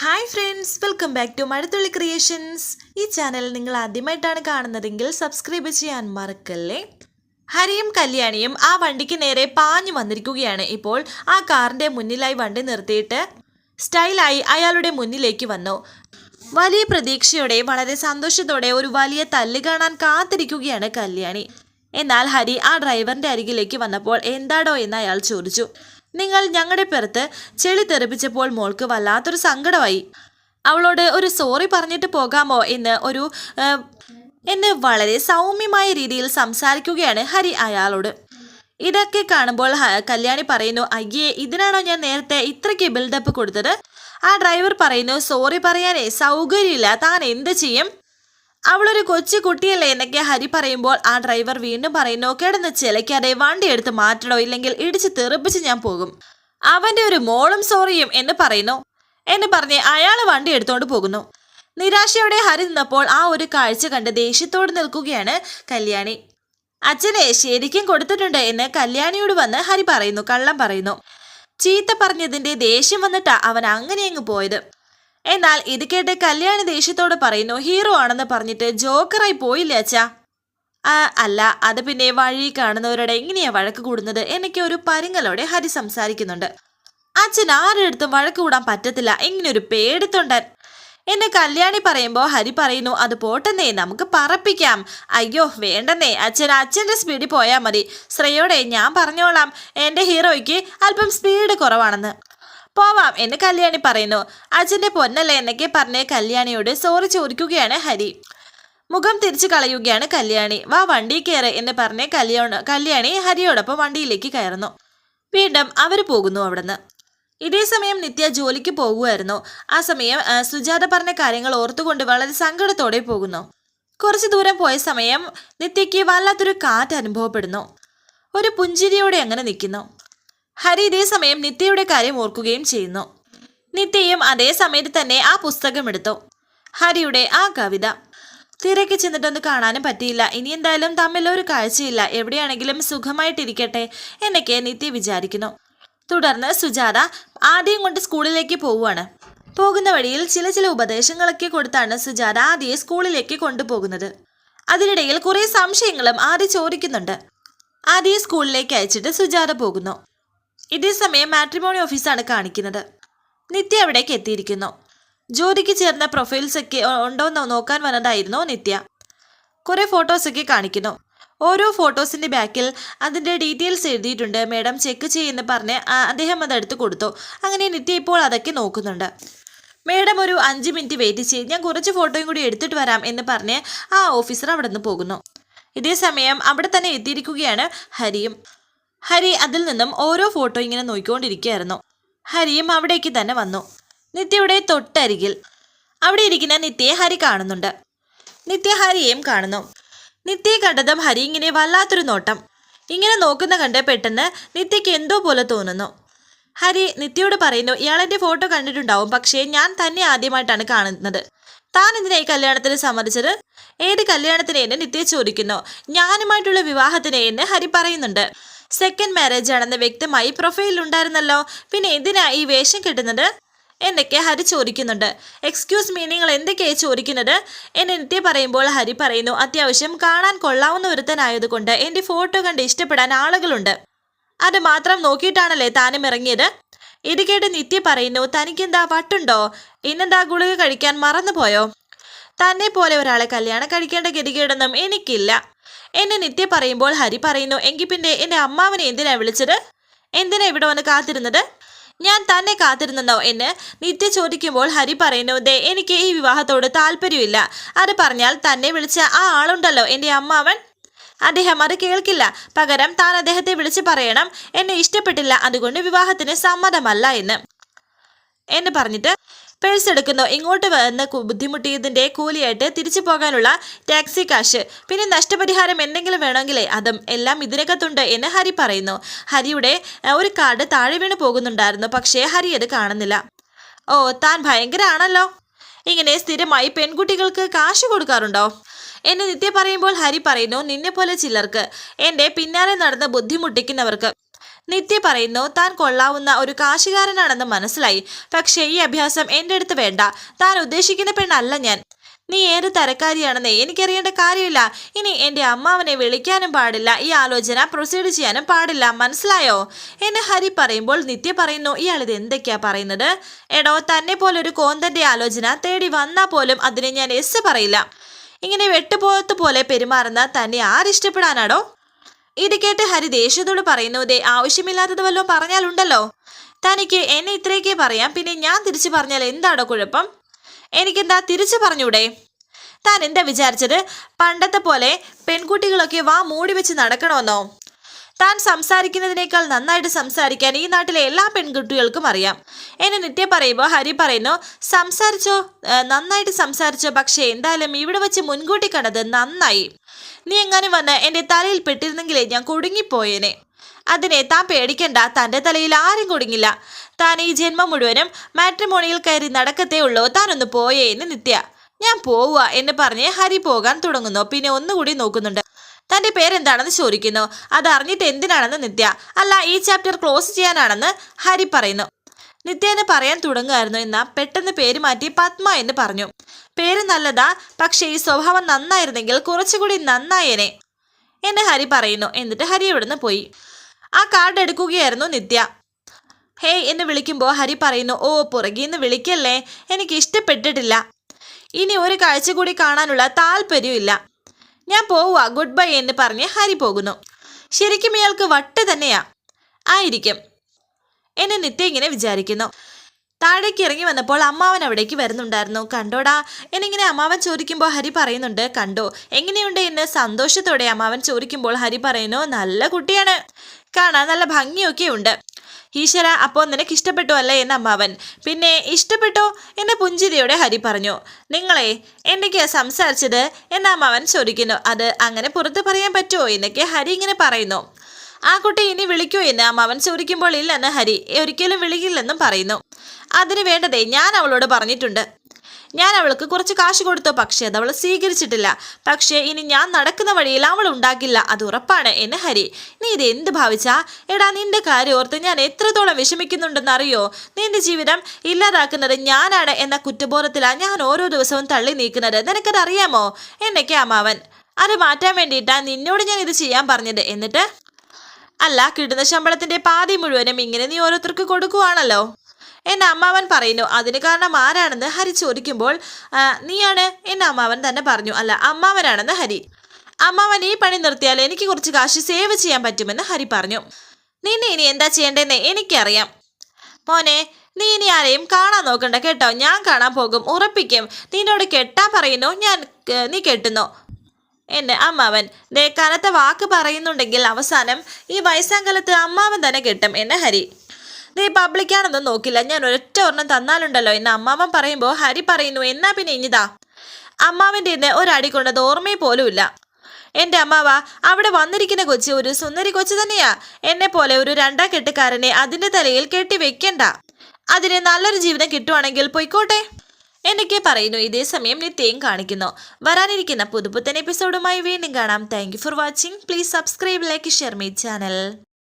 Hi friends welcome back to Mazhathulli creations ഈ channel നിങ്ങൾ ആദ്യമായിട്ടാണ് കാണുന്നതെങ്കിൽ സബ്സ്ക്രൈബ് ചെയ്യാൻ മറക്കല്ലേ? ഹരിയും കല്യാണിയും ആ വണ്ടിക്ക് നേരെ പാഞ്ഞു വന്നിരിക്കുകയാണ്. ഇപ്പോൾ ആ കാറിന്റെ മുന്നിലായി വണ്ടി നിർത്തിയിട്ട് സ്റ്റൈലായി അയാളുടെ മുന്നിലേക്ക് വന്നു. വലിയ പ്രതീക്ഷയോടെ വളരെ സന്തോഷത്തോടെ ഒരു വലിയ തല്ല് കാണാൻ കാത്തിരിക്കുകയാണ് കല്യാണി. എന്നാൽ ഹരി ആ ഡ്രൈവറിന്റെ അരികിലേക്ക് വന്നപ്പോൾ എന്താടോ എന്ന് അയാൾ ചോദിച്ചു. നിങ്ങൾ ഞങ്ങളുടെ പുറത്ത് ചെളി തെറിപ്പിച്ചപ്പോൾ മോൾക്ക് വല്ലാത്തൊരു സങ്കടമായി. അവളോട് ഒരു സോറി പറഞ്ഞിട്ട് പോകാമോ എന്ന് ഒരു എന്ന് വളരെ സൗമ്യമായ രീതിയിൽ സംസാരിക്കുകയാണ് ഹരി അയാളോട്. ഇതൊക്കെ കാണുമ്പോൾ കല്യാണി പറയുന്നു അയ്യേ ഇതിനാണോ ഞാൻ നേരത്തെ ഇത്രയ്ക്ക് ബിൽഡപ്പ് കൊടുത്തത്? ആ ഡ്രൈവർ പറയുന്നു സോറി പറയാനേ സൗകര്യമില്ല താൻ എന്ത് ചെയ്യും? അവളൊരു കൊച്ചു കുട്ടിയല്ലേ എന്നൊക്കെ ഹരി പറയുമ്പോൾ ആ ഡ്രൈവർ വീണ്ടും പറയുന്നു കിടന്ന് ചിലയ്ക്കാതെ വണ്ടി എടുത്ത് മാറ്റണോ? ഇല്ലെങ്കിൽ ഇടിച്ച് തെറിപ്പിച്ച് ഞാൻ പോകും. അവന്റെ ഒരു മോളും സോറിയും എന്ന് പറയുന്നു. എന്ന് പറഞ്ഞ് അയാൾ വണ്ടി എടുത്തോണ്ട് പോകുന്നു. നിരാശയോടെ ഹരി നിന്നപ്പോൾ ആ ഒരു കാഴ്ച കണ്ട് ദേഷ്യത്തോട് നിൽക്കുകയാണ് കല്യാണി. അച്ഛനെ ശരിക്കും കൊടുത്തിട്ടുണ്ട് എന്ന് കല്യാണിയോട് വന്ന് ഹരി പറയുന്നു കള്ളം പറയുന്നു. ചീത്ത പറഞ്ഞതിന്റെ ദേഷ്യം വന്നിട്ടാ അവൻ അങ്ങനെ അങ്ങ് പോയത്. എന്നാൽ ഇത് കേട്ട് കല്യാണി ദേഷ്യത്തോട് പറയുന്നു ഹീറോ ആണെന്ന് പറഞ്ഞിട്ട് ജോക്കറായി പോയില്ലേ അച്ഛാ? അല്ല അത് പിന്നെ വഴി കാണുന്നവരോട് എങ്ങനെയാ വഴക്ക് കൂടുന്നത്? എന്നൊക്കെ ഒരു പരുങ്ങലോടെ ഹരി സംസാരിക്കുന്നുണ്ട്. അച്ഛൻ ആരെടുത്തും വഴക്ക് കൂടാൻ പറ്റത്തില്ല ഇങ്ങനെ ഒരു പേടിത്തൊണ്ടൻ. എന്നെ കല്യാണി പറയുമ്പോൾ ഹരി പറയുന്നു അത് പോട്ടെന്നേ നമുക്ക് പറപ്പിക്കാം. അയ്യോ വേണ്ടെന്നേ അച്ഛൻ അച്ഛന്റെ സ്പീഡിൽ പോയാൽ മതി. ശ്രേയോടെ ഞാൻ പറഞ്ഞോളാം എന്റെ ഹീറോയ്ക്ക് അല്പം സ്പീഡ് കുറവാണെന്ന്. പോവാം എന്ന് കല്യാണി പറയുന്നു. അച്ഛന്റെ പൊന്നല്ലേ എന്നൊക്കെ പറഞ്ഞ കല്യാണിയോട് സോറി ചോദിക്കുകയാണ് ഹരി. മുഖം തിരിച്ചു കളയുകയാണ് കല്യാണി. വാ വണ്ടി കയറ് എന്ന് പറഞ്ഞ് കല്യാണ കല്യാണി ഹരിയോടൊപ്പം വണ്ടിയിലേക്ക് കയറുന്നു. വീണ്ടും അവർ പോകുന്നു അവിടുന്ന്. ഇതേ സമയം നിത്യ ജോലിക്ക് പോകുമായിരുന്നു ആ സമയം സുജാത പറഞ്ഞ കാര്യങ്ങൾ ഓർത്തുകൊണ്ട് വളരെ സങ്കടത്തോടെ പോകുന്നു. കുറച്ചു ദൂരം പോയ സമയം നിത്യയ്ക്ക് വല്ലാത്തൊരു കാറ്റ് അനുഭവപ്പെടുന്നു. ഒരു പുഞ്ചിരിയോടെ അങ്ങനെ നിൽക്കുന്നു. ഹരി ഇതേ സമയം നിത്യയുടെ കാര്യം ഓർക്കുകയും ചെയ്യുന്നു. നിത്യയും അതേ സമയത്ത് തന്നെ ആ പുസ്തകം എടുത്തു. ഹരിയുടെ ആ കവിത. തിരക്ക് ചെന്നിട്ടൊന്ന് കാണാനും പറ്റിയില്ല. ഇനി എന്തായാലും തമ്മിലൊരു കാഴ്ചയില്ല. എവിടെയാണെങ്കിലും സുഖമായിട്ടിരിക്കട്ടെ എന്നൊക്കെ നിത്യ വിചാരിക്കുന്നു. തുടർന്ന് സുജാത ആദ്യം കൊണ്ട് സ്കൂളിലേക്ക് പോവുകയാണ് പോകുന്ന വഴിയിൽ ചില ചില ഉപദേശങ്ങളൊക്കെ കൊടുത്താണ് സുജാത ആദ്യയെ സ്കൂളിലേക്ക് കൊണ്ടുപോകുന്നത്. അതിനിടയിൽ കുറേ സംശയങ്ങളും ആദ്യ ചോദിക്കുന്നുണ്ട്. ആദ്യയെ സ്കൂളിലേക്ക് അയച്ചിട്ട് സുജാത പോകുന്നു. ഇതേ സമയം മാട്രിമോണി ഓഫീസാണ് കാണിക്കുന്നത്. നിത്യ അവിടേക്ക് എത്തിയിരിക്കുന്നു. ജോലിക്ക് ചേർന്ന പ്രൊഫൈൽസ് ഒക്കെ ഉണ്ടോയെന്ന് നോക്കാൻ വന്നതായിരുന്നു നിത്യ. കുറെ ഫോട്ടോസൊക്കെ കാണിക്കുന്നു. ഓരോ ഫോട്ടോസിന്റെ ബാക്കിൽ അതിന്റെ ഡീറ്റെയിൽസ് എഴുതിയിട്ടുണ്ട്. മാഡം ചെക്ക് ചെയ്യുമെന്ന് പറഞ്ഞ് അദ്ദേഹം അതെടുത്ത് കൊടുത്തു. അങ്ങനെ നിത്യ ഇപ്പോൾ അതൊക്കെ നോക്കുന്നുണ്ട്. മാഡം ഒരു അഞ്ച് മിനിറ്റ് വെയിറ്റ് ചെയ്ത് ഞാൻ കുറച്ച് ഫോട്ടോയും കൂടി എടുത്തിട്ട് വരാം എന്ന് പറഞ്ഞ് ആ ഓഫീസർ അവിടെ നിന്ന് പോകുന്നു ഇതേസമയം അവിടെ തന്നെ എത്തിയിരിക്കുകയാണ് ഹരിയും. ഹരി അതിൽ നിന്നും ഓരോ ഫോട്ടോ ഇങ്ങനെ നോക്കിക്കൊണ്ടിരിക്കുകയായിരുന്നു. ഹരിയും അവിടേക്ക് തന്നെ വന്നു. നിത്യയുടെ തൊട്ടരികിൽ. അവിടെ ഇരിക്കുന്ന നിത്യയെ ഹരി കാണുന്നുണ്ട്. നിത്യ ഹരിയെയും കാണുന്നു. നിത്യയെ കണ്ടതും ഹരി ഇങ്ങനെ വല്ലാത്തൊരു നോട്ടം. ഇങ്ങനെ നോക്കുന്ന കണ്ട് പെട്ടെന്ന് നിത്യയ്ക്ക് എന്തോ പോലെ തോന്നുന്നു. ഹരി നിത്യയോട് പറയുന്നു ഇയാളെന്റെ ഫോട്ടോ കണ്ടിട്ടുണ്ടാവും പക്ഷേ ഞാൻ തന്നെ ആദ്യമായിട്ടാണ് കാണുന്നത്. താൻ എന്തിനാ ഈ കല്യാണത്തിന് സമ്മതിച്ചത്? ഏത് കല്യാണത്തിന് എന്നെ നിത്യ ചോദിക്കുന്നു? ഞാനുമായിട്ടുള്ള വിവാഹത്തിന് എന്ന് ഹരി പറയുന്നുണ്ട്. സെക്കൻഡ് മാരേജ് ആണെന്ന് വ്യക്തമായി പ്രൊഫൈലിൽ ഉണ്ടായിരുന്നല്ലോ. പിന്നെ എന്തിനാ ഈ വേഷം കെട്ടുന്നത്? എന്നൊക്കെ ഹരി ചോദിക്കുന്നുണ്ട്. എക്സ്ക്യൂസ് മീ നിങ്ങൾ എന്തൊക്കെയായി ചോദിക്കുന്നത്? എന്നെ നിത്യ പറയുമ്പോൾ ഹരി പറയുന്നു അത്യാവശ്യം കാണാൻ കൊള്ളാവുന്ന ഒരുത്തനായതുകൊണ്ട് എന്റെ ഫോട്ടോ കണ്ട് ഇഷ്ടപ്പെടാൻ ആളുകളുണ്ട്. അത് മാത്രം നോക്കിയിട്ടാണല്ലേ താനും ഇറങ്ങിയത്? ഇത് കേട്ട് നിത്യ പറയുന്നു തനിക്കെന്താ വട്ടുണ്ടോ? ഇന്നെന്താ ഗുളിക കഴിക്കാൻ മറന്നുപോയോ? തന്നെ പോലെ ഒരാളെ കല്യാണം കഴിക്കേണ്ട ഗതികേടൊന്നും എനിക്കില്ല. എന്നെ നിത്യ പറയുമ്പോൾ ഹരി പറയുന്നു എങ്കിൽ പിന്നെ എന്റെ അമ്മാവനെ എന്തിനാ വിളിച്ചത്? എന്തിനാ ഇവിടെ വന്ന് കാത്തിരുന്നത്? ഞാൻ തന്നെ കാത്തിരുന്നോ എന്ന് നിത്യ ചോദിക്കുമ്പോൾ ഹരി പറയുന്നു ദേ എനിക്ക് ഈ വിവാഹത്തോട് താല്പര്യമില്ല. അത് പറഞ്ഞാൽ തന്നെ വിളിച്ച ആ ആളുണ്ടല്ലോ എന്റെ അമ്മാവൻ. അദ്ദേഹം അത് കേൾക്കില്ല. പകരം താൻ അദ്ദേഹത്തെ വിളിച്ച് പറയണം എന്നെ ഇഷ്ടപ്പെട്ടില്ല അതുകൊണ്ട് വിവാഹത്തിന് സമ്മതമല്ല എന്ന്. എന്ന് പറഞ്ഞിട്ട് പേഴ്സ് എടുക്കുന്നു. ഇങ്ങോട്ട് വന്ന് ബുദ്ധിമുട്ടിയതിന്റെ കൂലിയായിട്ട് തിരിച്ചു പോകാനുള്ള ടാക്സി കാശ്. പിന്നെ നഷ്ടപരിഹാരം എന്തെങ്കിലും വേണമെങ്കിലേ അതും എല്ലാം ഇതിനകത്തുണ്ട് എന്ന് ഹരി പറയുന്നു. ഹരിയുടെ ഒരു കാർഡ് താഴെ വീണ് പോകുന്നുണ്ടായിരുന്നു. പക്ഷേ ഹരി അത് കാണുന്നില്ല. ഓ താൻ ഭയങ്കര ആണല്ലോ ഇങ്ങനെ സ്ഥിരമായി പെൺകുട്ടികൾക്ക് കാശ് കൊടുക്കാറുണ്ടോ? എന്നെ നിത്യ പറയുമ്പോൾ ഹരി പറയുന്നു നിന്നെ പോലെ ചിലർക്ക്. എന്റെ പിന്നാലെ നടന്ന് ബുദ്ധിമുട്ടിക്കുന്നവർക്ക്. നിത്യ പറയുന്നു താൻ കൊള്ളാവുന്ന ഒരു കാശുകാരനാണെന്ന് മനസ്സിലായി. പക്ഷേ ഈ അഭ്യാസം എന്റെ അടുത്ത് വേണ്ട. താൻ ഉദ്ദേശിക്കുന്ന പെണ്ണല്ല ഞാൻ. നീ ഏത് തരക്കാരിയാണെന്ന് എനിക്കറിയേണ്ട കാര്യമില്ല. ഇനി എന്റെ അമ്മാവനെ വിളിക്കാനും പാടില്ല. ഈ ആലോചന പ്രൊസീഡ് ചെയ്യാനും പാടില്ല. മനസ്സിലായോ? എന്നെ ഹരി പറയുമ്പോൾ നിത്യ പറയുന്നു ഇയാൾ ഇത് എന്തൊക്കെയാ പറയുന്നത്? എടോ തന്നെ പോലൊരു കോന്തന്റെ ആലോചന തേടി വന്നാ പോലും അതിനെ ഞാൻ എസ് പറയില്ല. ഇങ്ങനെ വെട്ടുപോത്ത് പോലെ പെരുമാറുന്ന തന്നെ ആരിഷ്ടപ്പെടാനാടോ? ഇത് കേട്ട് ഹരി ദേഷ്യത്തോട് പറയുന്നതേ ആവശ്യമില്ലാത്തത് വല്ലതും പറഞ്ഞാലുണ്ടല്ലോ. തനിക്ക് എന്നെ ഇത്രയൊക്കെ പറയാം. പിന്നെ ഞാൻ തിരിച്ചു പറഞ്ഞാൽ എന്താണോ കുഴപ്പം? എനിക്കെന്താ തിരിച്ചു പറഞ്ഞൂടെ? താൻ എന്താ വിചാരിച്ചത്? പണ്ടത്തെ പോലെ പെൺകുട്ടികളൊക്കെ വാ മൂടി വെച്ച് നടക്കണമെന്നോ? താൻ സംസാരിക്കുന്നതിനേക്കാൾ നന്നായിട്ട് സംസാരിക്കാൻ ഈ നാട്ടിലെ എല്ലാ പെൺകുട്ടികൾക്കും അറിയാം. എന്നെ നിത്യ പറയുമ്പോൾ ഹരി പറയുന്നു സംസാരിച്ചോ? നന്നായിട്ട് സംസാരിച്ചോ. പക്ഷേ എന്തായാലും ഇവിടെ വെച്ച് മുൻകൂട്ടി കണ്ടത് നന്നായി. നീ എങ്ങനെ വന്ന് എന്റെ തലയിൽ പെട്ടിരുന്നെങ്കിലേ ഞാൻ കുടുങ്ങിപ്പോയേനെ. അതിനെ താൻ പേടിക്കണ്ട തന്റെ തലയിൽ ആരും കുടുങ്ങില്ല. താൻ ഈ ജന്മം മുഴുവനും മാട്രിമോണിയിൽ കയറി നടക്കത്തേ ഉള്ളോ താനൊന്ന് പോയേ എന്ന് നിത്യ. ഞാൻ പോവുക എന്ന് പറഞ്ഞ് ഹരി പോകാൻ തുടങ്ങുന്നു. പിന്നെ ഒന്നുകൂടി നോക്കുന്നുണ്ട്. തന്റെ പേരെന്താണെന്ന് ചോദിക്കുന്നു. അത് അറിഞ്ഞിട്ട് എന്തിനാണെന്ന് നിത്യ. അല്ല ഈ ചാപ്റ്റർ ക്ലോസ് ചെയ്യാനാണെന്ന് ഹരി പറയുന്നു. നിത്യ എന്ന് പറയാൻ തുടങ്ങുമായിരുന്നു എന്നാ പെട്ടെന്ന് പേര് മാറ്റി പത്മ എന്ന് പറഞ്ഞു. പേര് നല്ലതാ പക്ഷേ ഈ സ്വഭാവം നന്നായിരുന്നെങ്കിൽ കുറച്ചുകൂടി നന്നായേനെ എന്ന് ഹരി പറയുന്നു. എന്നിട്ട് ഹരി ഇവിടുന്ന് പോയി? ആ കാർഡ് എടുക്കുകയായിരുന്നു നിത്യ. ഹേയ് എന്ന് വിളിക്കുമ്പോൾ ഹരി പറയുന്നു ഓ പുറകിന്ന് വിളിക്കല്ലേ? എനിക്ക് ഇഷ്ടപ്പെട്ടിട്ടില്ല. ഇനി ഒരു കാഴ്ച കൂടി കാണാനുള്ള താല്പര്യമില്ല ഞാൻ പോവുക ഗുഡ് ബൈ എന്ന് പറഞ്ഞ് ഹരി പോകുന്നു. ശരിക്കും ഇയാൾക്ക് വട്ട് തന്നെയാ. ആയിരിക്കും. എന്നെ നിത്യ ഇങ്ങനെ വിചാരിക്കുന്നു. താഴേക്ക് ഇറങ്ങി വന്നപ്പോൾ അമ്മാവൻ അവിടേക്ക് വരുന്നുണ്ടായിരുന്നു. കണ്ടോടാ എന്നിങ്ങനെ അമ്മാവൻ ചോദിക്കുമ്പോൾ ഹരി പറയുന്നുണ്ട് കണ്ടോ എങ്ങനെയുണ്ട് എന്ന് സന്തോഷത്തോടെ അമ്മാവൻ ചോദിക്കുമ്പോൾ ഹരി പറയുന്നു നല്ല കുട്ടിയാണ്. കാണാൻ നല്ല ഭംഗിയൊക്കെ ഉണ്ട്. ഈശ്വര അപ്പോൾ നിനക്ക് ഇഷ്ടപ്പെട്ടു അല്ലേ? എന്ന് അമ്മാവൻ. പിന്നെ ഇഷ്ടപ്പെട്ടോ? എന്ന് പുഞ്ചിരിയോടെ ഹരി പറഞ്ഞു. നിങ്ങളെ എന്തൊക്കെയാ സംസാരിച്ചത്? എന്ന് അമ്മാവൻ ചോദിക്കുന്നു. അത് അങ്ങനെ പുറത്ത് പറയാൻ പറ്റുമോ? എന്നൊക്കെ ഹരി ഇങ്ങനെ പറയുന്നു. ആ കുട്ടി ഇനി വിളിക്കൂ എന്ന് അമ്മാവൻ ചോദിക്കുമ്പോൾ ഇല്ലെന്ന് ഹരി ഒരിക്കലും വിളിക്കില്ലെന്നും പറയുന്നു. അതിന് വേണ്ടതേ ഞാൻ അവളോട് പറഞ്ഞിട്ടുണ്ട്. ഞാൻ അവൾക്ക് കുറച്ച് കാശ് കൊടുത്തു പക്ഷേ അത് അവൾ സ്വീകരിച്ചിട്ടില്ല. പക്ഷേ ഇനി ഞാൻ നടക്കുന്ന വഴിയിൽ അവൾ ഉണ്ടാക്കില്ല അത് ഉറപ്പാണ് എന്ന് ഹരി. നീ ഇത് എന്ത് ഭാവിച്ചാ? എടാ നിന്റെ കാര്യം ഓർത്ത് ഞാൻ എത്രത്തോളം വിഷമിക്കുന്നുണ്ടെന്ന് അറിയോ നിന്റെ ജീവിതം ഇല്ലാതാക്കുന്നത് ഞാനാണ് എന്ന കുറ്റബോധത്തിലാണ് ഞാൻ ഓരോ ദിവസവും തള്ളി നീക്കുന്നത്. നിനക്കത് അറിയാമോ എന്നൊക്കെ അമ്മാവൻ അത് മാറ്റാൻ വേണ്ടിയിട്ടാണ് നിന്നോട് ഞാൻ ഇത് ചെയ്യാൻ പറഞ്ഞത്. എന്നിട്ട്? അല്ല കിട്ടുന്ന ശമ്പളത്തിന്റെ പാതി മുഴുവനും ഇങ്ങനെ നീ ഓരോരുത്തർക്ക് കൊടുക്കുവാണല്ലോ. എന്റെ അമ്മാവൻ പറയുന്നു അതിന് കാരണം ആരാണെന്ന് ഹരി ചോദിക്കുമ്പോൾ നീയാണ്. എന്റെ അമ്മാവൻ തന്നെ പറഞ്ഞു അല്ല അമ്മാവനാണെന്ന് ഹരി. അമ്മാവൻ ഈ പണി നിർത്തിയാൽ എനിക്ക് കുറച്ച് കാശ് സേവ് ചെയ്യാൻ പറ്റുമെന്ന് ഹരി പറഞ്ഞു. നിന്നെ ഇനി എന്താ ചെയ്യേണ്ടതെന്ന് എനിക്കറിയാം. മോനെ നീ ഇനി ആരെയും കാണാൻ നോക്കണ്ട കേട്ടോ. ഞാൻ കാണാൻ പോകും ഉറപ്പിക്കും. നിന്നോട് കെട്ടാൻ പറയുന്നു ഞാൻ നീ കെട്ടുന്നു. എന്നെ അമ്മാവൻ ദേ വാക്ക് പറയുന്നുണ്ടെങ്കിൽ അവസാനം ഈ വയസ്സാങ്കാലത്ത് അമ്മാവൻ തന്നെ കിട്ടും എന്നെ ഹരി. നീ പബ്ലിക്കാണെന്നും നോക്കില്ല. ഞാൻ ഒരൊറ്റ ഒരെണ്ണം തന്നാലുണ്ടല്ലോ എന്ന് അമ്മാവൻ പറയുമ്പോൾ ഹരി പറയുന്നു എന്നാ പിന്നെ ഇനിതാ അമ്മാവന്റെ ഇന്ന് ഒരടി കൊണ്ടത് ഓർമ്മയെ പോലുമില്ല എന്റെ അമ്മാവ അവിടെ വന്നിരിക്കുന്ന കൊച്ചി ഒരു സുന്ദരി കൊച്ചു തന്നെയാ. എന്നെ പോലെ ഒരു രണ്ടാം കെട്ടുകാരനെ അതിന്റെ തലയിൽ കെട്ടി വെക്കണ്ട. അതിന് നല്ലൊരു ജീവിതം കിട്ടുവാണെങ്കിൽ പൊയ്ക്കോട്ടെ. എന്നൊക്കെ പറയുന്നു. ഇതേ സമയം നിത്യയും കാണിക്കുന്നു. വരാനിരിക്കുന്ന പുതുപുത്തൻ എപ്പിസോഡുമായി വീണ്ടും കാണാം. Thank for watching please subscribe like share my channel